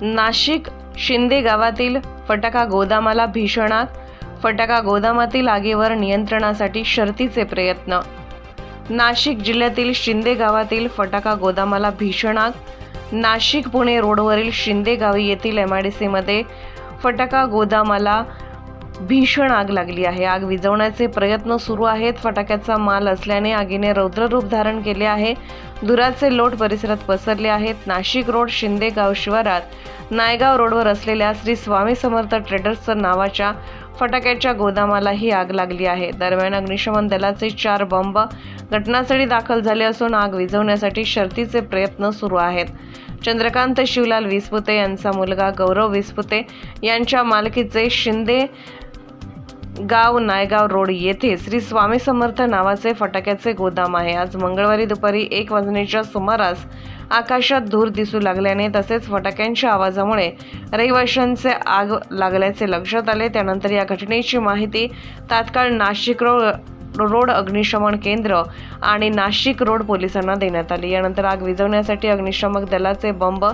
नाशिक शिंदे गावातील फटाका गोदामाला भीषण आग फटाका गोदामातील आगीवर नियंत्रणासाठी शर्तीचे प्रयत्न. नाशिक जिल्ह्यातील शिंदे गावातील फटाका गोदामाला भीषण आग नाशिक पुणे रोडवरील शिंदे गावी येथील एम आय डी सीमध्ये फटाका गोदामाला भीषण आग लागली आहे. आग विझवण्याचे प्रयत्न सुरू आहेत. फटाक्याचा माल असल्याने आगीने रौद्ररूप धारण केले आहे. धुराचे लोट परिसरात पसरले आहेत. नाशिक रोड शिंदे गाव शिवारात नायगाव रोडवर असलेल्या श्री स्वामी समर्थ ट्रेडर्सच्या नावाच्या फटाक्याच्या गोदामाला ही आग लागली आहे. दरम्यान अग्निशमन दलाचे चार बंब घटनास्थळी दाखल झाले असून आग विझवण्यासाठी शर्तीचे प्रयत्न सुरू आहेत. चंद्रकांत शिवलाल विसपुते यांचा मुलगा गौरव विसपुते यांच्या मालकीचे शिंदे गाव नायगाव रोड येथे श्री स्वामी समर्थ नावाचे फटाक्याचे गोदाम आहे. आज मंगळवारी दुपारी एक वाजण्याच्या सुमारास आकाशात धूर दिसू लागल्याने तसेच फटाक्यांच्या आवाजामुळे रहिवाशांचे आग लागल्याचे लक्षात आले. त्यानंतर या घटनेची माहिती तात्काळ नाशिक रोड रोड अग्निशमन केंद्र आणि नाशिक रोड पोलिसांना देण्यात आली. यानंतर आग विझवण्यासाठी अग्निशमक दलाचे बंब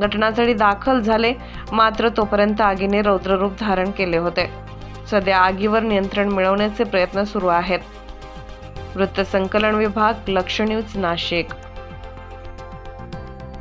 घटनास्थळी दाखल झाले. मात्र तोपर्यंत आगीने रौद्ररूप धारण केले होते. सध्या आगीवर नियंत्रण मिळवण्याचे प्रयत्न सुरू आहेत. वृत्तसंकलन विभाग लक्ष न्यूज नाशिक.